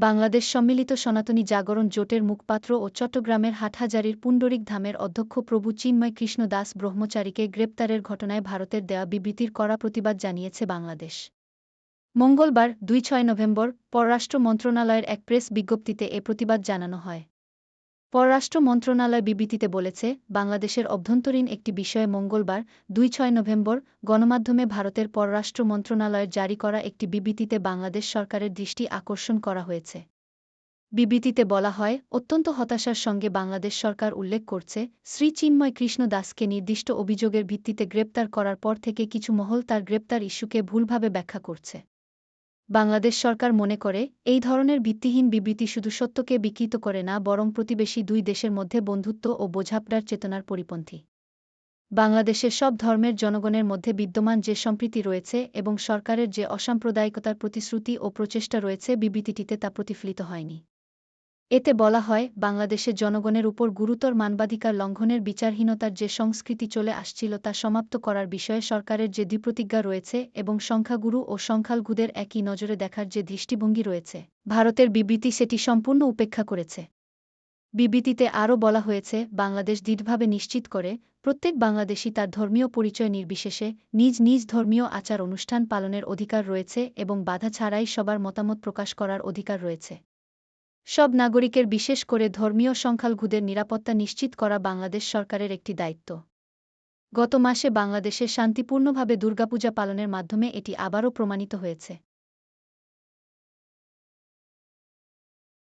বাংলাদেশ সম্মিলিত সনাতনী জাগরণ জোটের মুখপাত্র ও চট্টগ্রামের হাটহাজারির পুণ্ডরিক ধামের অধ্যক্ষ প্রভু চিন্ময় কৃষ্ণ দাস ব্রহ্মচারীকে গ্রেপ্তারের ঘটনায় ভারতের দেয়া বিবৃতির কড়া প্রতিবাদ জানিয়েছে বাংলাদেশ। মঙ্গলবার, দুই ছয় নভেম্বর, পররাষ্ট্র মন্ত্রণালয়ের এক প্রেস বিজ্ঞপ্তিতে এ প্রতিবাদ জানানো হয়। পররাষ্ট্র মন্ত্রণালয় বিবৃতিতে বলেছে, বাংলাদেশের অভ্যন্তরীণ একটি বিষয়ে মঙ্গলবার দুই ছয় নভেম্বর, গণমাধ্যমে ভারতের পররাষ্ট্র মন্ত্রণালয়ের জারি করা একটি বিবৃতিতে বাংলাদেশ সরকারের দৃষ্টি আকর্ষণ করা হয়েছে। বিবৃতিতে বলা হয়, অত্যন্ত হতাশার সঙ্গে বাংলাদেশ সরকার উল্লেখ করছে, শ্রী চিন্ময় কৃষ্ণ দাসকে নির্দিষ্ট অভিযোগের ভিত্তিতে গ্রেপ্তার করার পর থেকে কিছু মহল তার গ্রেপ্তার ইস্যুকে ভুলভাবে ব্যাখ্যা করছে। বাংলাদেশ সরকার মনে করে, এই ধরনের ভিত্তিহীন বিবৃতি শুধু সত্যকে বিকৃত করে না, বরং প্রতিবেশী দুই দেশের মধ্যে বন্ধুত্ব ও বোঝাপড়ার চেতনার পরিপন্থী। বাংলাদেশের সব ধর্মের জনগণের মধ্যে বিদ্যমান যে সম্প্রীতি রয়েছে এবং সরকারের যে অসাম্প্রদায়িকতার প্রতিশ্রুতি ও প্রচেষ্টা রয়েছে বিবৃতিটিতে তা প্রতিফলিত হয়নি। এতে বলা হয়, বাংলাদেশের জনগণের উপর গুরুতর মানবাধিকার লঙ্ঘনের বিচারহীনতার যে সংস্কৃতি চলে আসছিল তা সমাপ্ত করার বিষয়ে সরকারের যে দ্বিপ্রতিজ্ঞা রয়েছে এবং সংখ্যাগুরু ও সংখ্যালঘুদের একই নজরে দেখার যে দৃষ্টিভঙ্গি রয়েছে, ভারতের বিবৃতি সেটি সম্পূর্ণ উপেক্ষা করেছে। বিবৃতিতে আরও বলা হয়েছে, বাংলাদেশ দৃঢ়ভাবে নিশ্চিত করে, প্রত্যেক বাংলাদেশি তার ধর্মীয় পরিচয় নির্বিশেষে নিজ নিজ ধর্মীয় আচার অনুষ্ঠান পালনের অধিকার রয়েছে এবং বাধা ছাড়াই সবার মতামত প্রকাশ করার অধিকার রয়েছে। সব নাগরিকের বিশেষ করে ধর্মীয় সংখ্যালঘুদের নিরাপত্তা নিশ্চিত করা বাংলাদেশ সরকারের একটি দায়িত্ব। গত মাসে বাংলাদেশে শান্তিপূর্ণভাবে দুর্গাপূজা পালনের মাধ্যমে এটি আবারও প্রমাণিত হয়েছে।